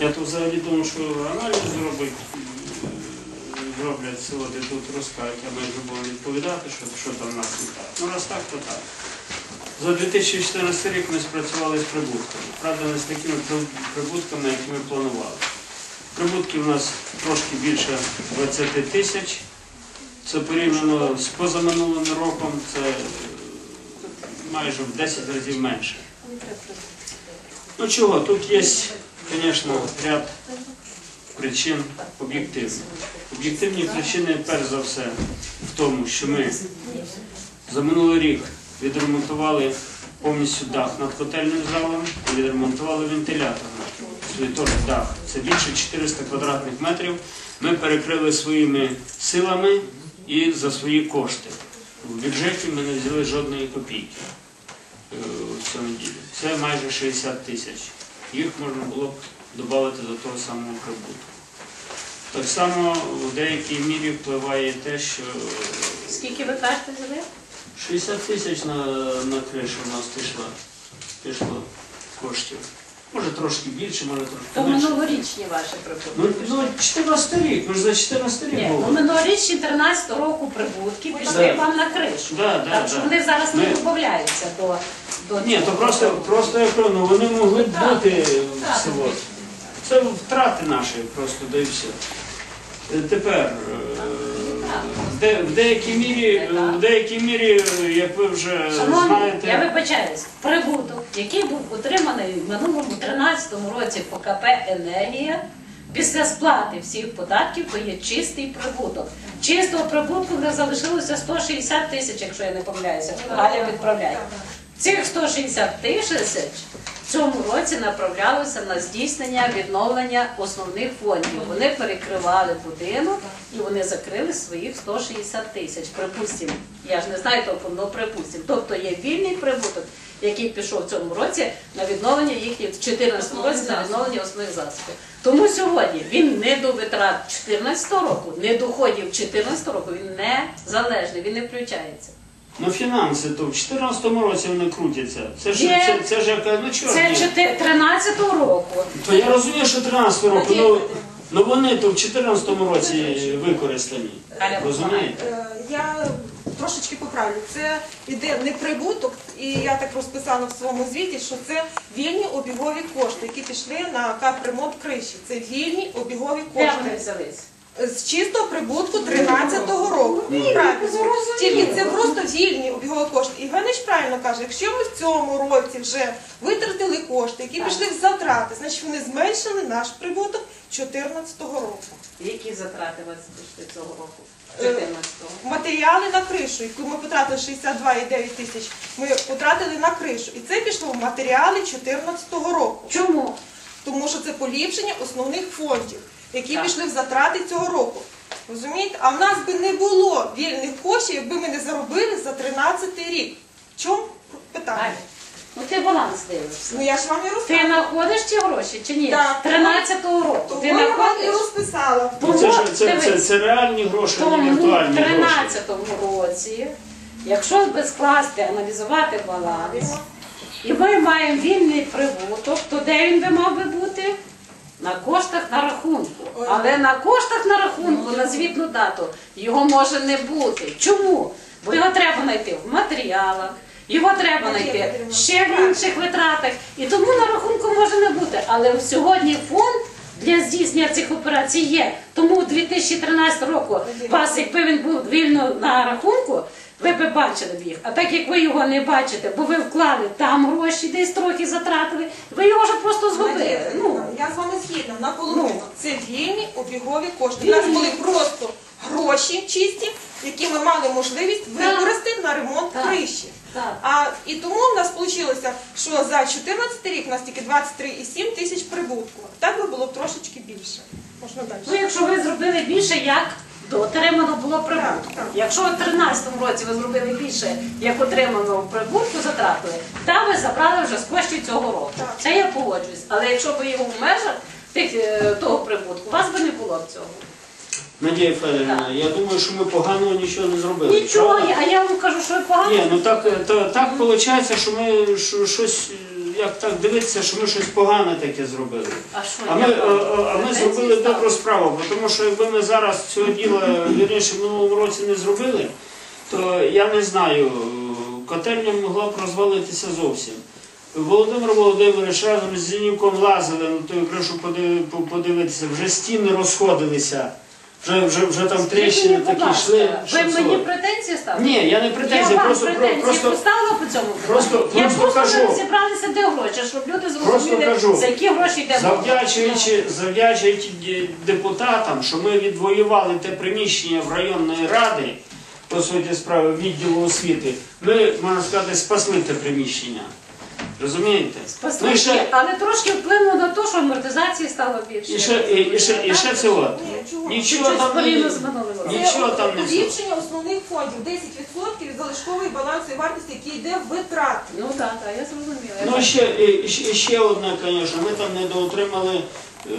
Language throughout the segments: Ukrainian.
Я тут взагалі думав, що аналіз зробить, е, зроблять сьогодні тут розкажуть, а ми вже відповідати, що, що там нас не так. Ну раз так, то так. За 2014 рік ми спрацювали з прибутками. Правда, не з такими прибутками, як ми планували. Прибутки у нас трошки більше 20 тисяч. Це порівняно з позаминулим роком, це е, майже в 10 разів менше. Ну чого, тут є, звісно, ряд причин об'єктивних. Об'єктивні причини, перш за все, в тому, що ми за минулий рік відремонтували повністю дах над котельним залом і відремонтували вентилятор теж дах. Це більше 400 квадратних метрів. Ми перекрили своїми силами і за свої кошти. В бюджеті ми не взяли жодної копійки е. Це майже 60 тисяч. Їх можна було б додати до того самого прибутку. Так само в деякій мірі впливає те, що Скільки ви кажете за них? 60 тисяч на, на кришу у нас пішло, пішло коштів. Може трошки більше, може То трошки менше. минулорічні ваші Ну, прибутки. ну 14 рік, ми ж за 14 рік Ні, ну минулорічні 13 року прибутки пішли Да. вам на кришу. Да, да, так що да. вони зараз не Ми- додаються до, до Ні, то цього. просто, просто я кажу, ну вони могли б Так, бути так. всього. Це втрати наші просто, да і все. Е, Тепер, е, в де- в деякій мірі, в деякій мірі, е, як ви вже Шановні, знаєте, я вибачаюсь, прибуток, який був отриманий в минулому 13 році по КП «Енергія», після сплати всіх податків, то є чистий прибуток. Чистого прибутку нас залишилося 160 тисяч, якщо я не помиляюся. Галя відправляє. Цих 160 тисяч цьому році направлялося на здійснення відновлення основних фондів. Вони перекривали будинок і вони закрили своїх 160 тисяч. Припустимо, я ж не знаю толком, але припустимо. Тобто є вільний прибуток, який пішов в цьому році на відновлення їхніх в 2014 році на відновлення основних засобів. Тому сьогодні він не до витрат 2014 року, не доходів 2014 року. Він не залежний, він не включається. Ну фінанси, то в 2014 році вони крутяться. Це ж, Є. це, це ж яка, ну чого? Це ні? 2013 року. То я розумію, що 13 року, ну, ну вони то в 2014 році використані. Галя, Розумієте? Е, Я трошечки поправлю. Це іде не прибуток, і я так розписала в своєму звіті, що це вільні обігові кошти, які пішли на капремонт криші. Це вільні обігові Де вони кошти взялись? З чистого прибутку 13-го року. Правильно. Тільки це просто вільні обігові кошти. І Іванич правильно каже, якщо ми в цьому році вже витратили кошти, які пішли в затрати, значить вони зменшили наш прибуток 14-го року. Які затрати у вас пішли цього року? Е, 14-го? Матеріали на кришу, яку ми потратили 62,9 тисяч, ми потратили на кришу. І це пішло в матеріали 2014 року. Чому? Тому що це поліпшення основних фондів, які Так. пішли в затрати цього року. Розумієте? А в нас би не було вільних коштів, якби ми не заробили за 13 рік. В чому питання? Ну ти баланс дивишся. Ну я ж вам і Ти знаходиш ці гроші чи ні? Так. 13-го року. Того Ти я вам і розписала. Ну, це, ж, це, це, це реальні гроші, а не Тому в 13-му році, якщо би скласти, аналізувати баланс, і ми маємо вільний прибуток, то де він би мав би бути? На коштах на рахунку. Але на коштах на рахунку на звітну дату його може не бути. Чому? Бо його треба знайти в матеріалах, його треба знайти ще в інших витратах. І тому на рахунку може не бути. Але сьогодні фонд для здійснення цих операцій є. Тому 2013 року вас, якби він був вільно на рахунку, ви б бачили б їх. А так як ви його не бачите, бо ви вклали там гроші, десь трохи затратили, ви його вже просто згубили. Ну, Я з вами згідна, на половину. Це вільні обігові кошти. У нас були просто гроші чисті, які ми мали можливість використати на ремонт Так. криші. так. А і тому в нас вийшло, що за 14 рік у нас тільки 23,7 тисяч прибутку. Так би було б трошечки більше. Можна Ну, якщо ви зробили більше, як то отримано було прибутку. Якщо в 2013 році ви зробили більше, як отримано прибутку, затратили, та ви забрали вже з коштів цього року. Це я погоджуюсь. Але якщо ви його в межах тих, е, того прибутку, у вас би не було б цього. Надія Федорівна, я думаю, що ми поганого нічого не зробили. Нічого, правда? а я вам кажу, що ви погано. Ні, ну так, е, то, так виходить, що ми щось, як так дивитися, що ми щось погане таке зробили. А що, А ми, я е, е, а ми зробили добру справу, бо тому що якби ми зараз цього діла вірніше в минулому році не зробили, то я не знаю, е, котельня могла б розвалитися зовсім. Володимир Володимирович разом з Зінюком лазили на ту кришу подив- подивитися, вже стіни розходилися, вже, вже, вже там Скажіть тріщини мені, будь такі йшли. ласка, що Ви це? мені претензії ставите? Ні, я не Я претензії, вам просто, про- претензії просто поставила по цьому просто- Я просто просто кажу. не зібралися де гроші, щоб люди Просто зрозуміли, кажу. за які гроші йде мова. Завдячуючи, завдячуючи ді- депутатам, що ми відвоювали те приміщення в районної ради, по суті справи, відділу освіти, ми, можна сказати, спасли те приміщення. Розумієте? Ну, і ще, але трошки вплинуло на те, що амортизації стало більше. і ще, і, і ще, і ще це чого? Нічого Щось там не, нічого там не збільшення основних фондів 10% від залишкової балансової вартості, який йде в витрати. Ну так, так, я зрозуміла. Ну, ще, і, і ще- і ще одне, звісно, ми там недоотримали е,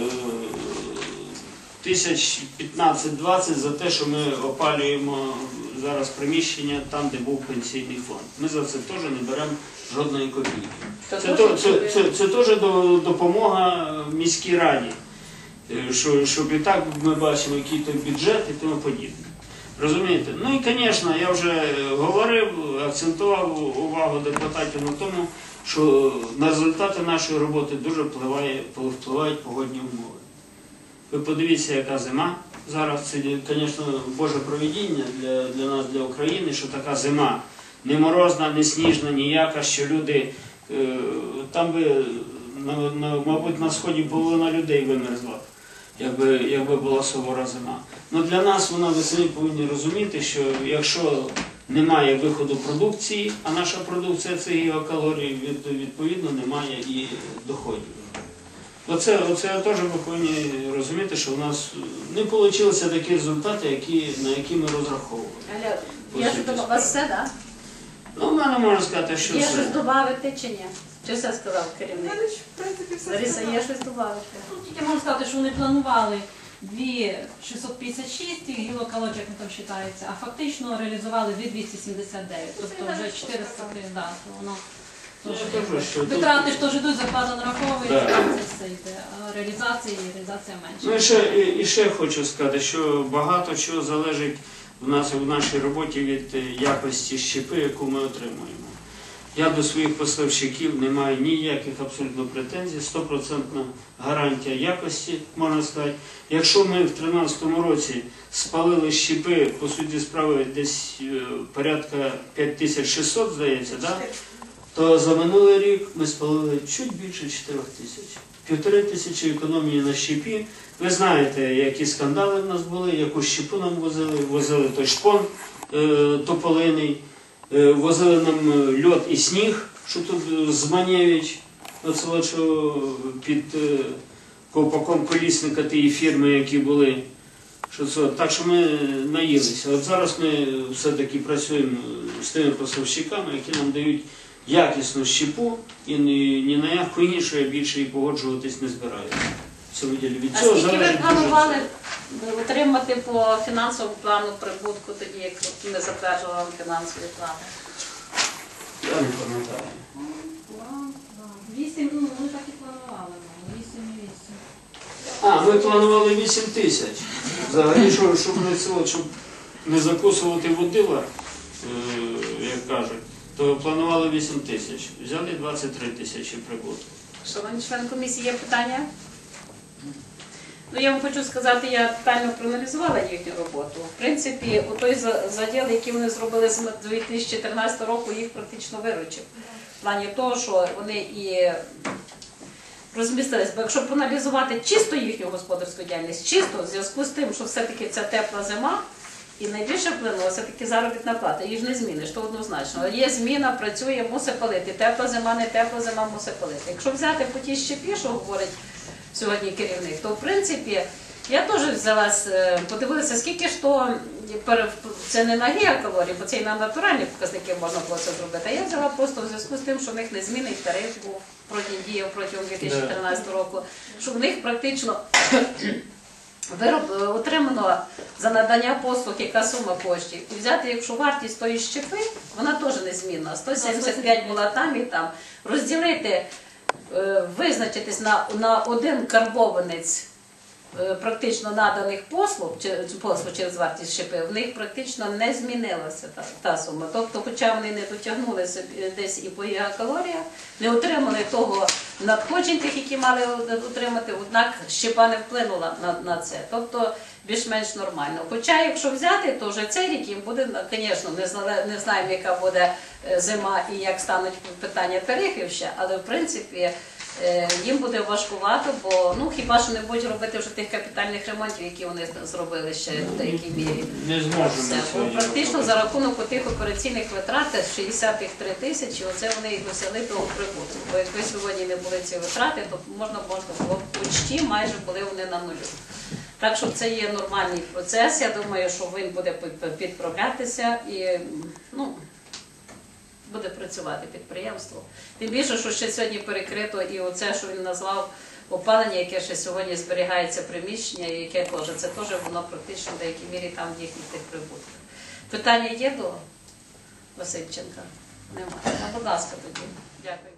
тисяч 15-20 за те, що ми опалюємо зараз приміщення там, де був пенсійний фонд. Ми за це теж не беремо жодної копійки. Це, теж то- це, чули. це, це теж допомога міській раді, Е, що, щоб і так ми бачимо, який той бюджет і тому подібне. Розумієте? Ну і, звісно, я вже говорив, акцентував увагу депутатів на тому, що на результати нашої роботи дуже впливає, впливають погодні умови. Ви подивіться, яка зима. Зараз це, звісно, Боже провідіння для, для нас, для України, що така зима не морозна, не сніжна, ніяка, що люди е, там би, мабуть, на сході половина людей вимерзла, якби, якби була сувора зима. Ну для нас вона ви самі повинні розуміти, що якщо немає виходу продукції, а наша продукція це гігакалорії, від, відповідно немає і доходів. Оце, оце теж ви повинні розуміти, що в нас не вийшли такі результати, які, на які ми розраховували. Аля, я ж думала, у вас все, так? Ну, в мене можна сказати, що Є це. щось додати чи ні? Чи все сказав керівник? мене в принципі, все Лариса, є щось додати? Ну, тільки можна сказати, що вони планували 2,656 тих гілокалорій, як вони там вважається, а фактично реалізували 2,279. Тобто вже 400 гривень, да, воно Витрати ж теж йдуть, зарплата нараховується, це все йде. А реалізація і реалізація менше. Ну і ще, і, і ще хочу сказати, що багато чого залежить в нас в нашій роботі від е, якості щепи, яку ми отримуємо. Я до своїх поставщиків не маю ніяких абсолютно претензій, стопроцентна гарантія якості, можна сказати. Якщо ми в 2013 році спалили щепи, по суті справи, десь е, порядка 5600, здається, да? То за минулий рік ми спалили чуть більше 4 тисяч. Півтори тисячі економії на щепі. Ви знаєте, які скандали в нас були, яку щепу нам возили, возили той шпон е, тополиний, е, возили нам е, льод і сніг, що тут е, з що під е, ковпаком колісника тієї фірми, які були. Що це, так що ми наїлися. От зараз ми все-таки працюємо з тими поставщиками, які нам дають якісну щепу і ні, ні на яку іншу я більше і погоджуватись не збираюся. В цьому ділі від А цього скільки ви залежить дуже планували отримати по фінансовому плану прибутку тоді, як ми затверджували вам фінансові плани? Я не пам'ятаю. Вісім, ну вони так і планували, ну, вісім і вісім. А, ми планували 8 тисяч. Взагалі, щоб, щоб, не, це, щоб не закусувати водила, е, як кажуть, то планували 8 тисяч. Взяли 23 тисячі прибутку. Шановні члени комісії, є питання? Ну, я вам хочу сказати, я детально проаналізувала їхню роботу. В принципі, у той за- заділ, який вони зробили з 2014 року, їх практично виручив. В плані того, що вони і розмістились. Бо якщо проаналізувати чисто їхню господарську діяльність, чисто в зв'язку з тим, що все-таки ця тепла зима, і найбільше вплинула все-таки заробітна плата. Її ж не зміниш, то однозначно. Є зміна, працює, мусить палити. Тепла зима, не тепла зима, мусить палити. Якщо взяти по тій щепі, що говорить сьогодні керівник, то в принципі я теж взялась, е, подивилася, скільки ж то це не на геокалорії, бо це і на натуральні показники можна було це зробити. А я взяла просто в зв'язку з тим, що в них незмінний тариф був протягом діяв протягом 2013 року, що в них практично вироб е, отримано за надання послуг, яка сума коштів. І взяти, якщо вартість тої щепи, вона теж незмінна. 175 була там і там. Розділити е, визначитись на, на один карбованець практично наданих послуг, послуг через вартість щепи, в них практично не змінилася та, та сума. Тобто, хоча вони не дотягнули собі десь і по гігакалоріях, не отримали того надходжень, тих, які мали отримати, однак щепа не вплинула на, на це. Тобто більш-менш нормально. Хоча, якщо взяти, то вже цей рік їм буде, звісно, не, знаємо, яка буде е, зима і як стануть питання тарифів ще, але в принципі е, їм буде важкувато, бо ну хіба що не будуть робити вже тих капітальних ремонтів, які вони зробили ще в деякій мірі. Не зможемо сьогодні. практично за рахунок тих операційних витрат 63 тисячі, оце вони і досягли того прибутку. Бо якби сьогодні не були ці витрати, то можна можна було б почти майже були вони на нулю. Так що це є нормальний процес. Я думаю, що він буде підправлятися і ну, буде працювати підприємство. Тим більше, що ще сьогодні перекрито і оце, що він назвав опалення, яке ще сьогодні зберігається приміщення, і яке теж це теж воно практично в деякій мірі там в їхніх тих прибутках. Питання є до Васильченка? Немає. Ну, будь ласка, тоді. Дякую.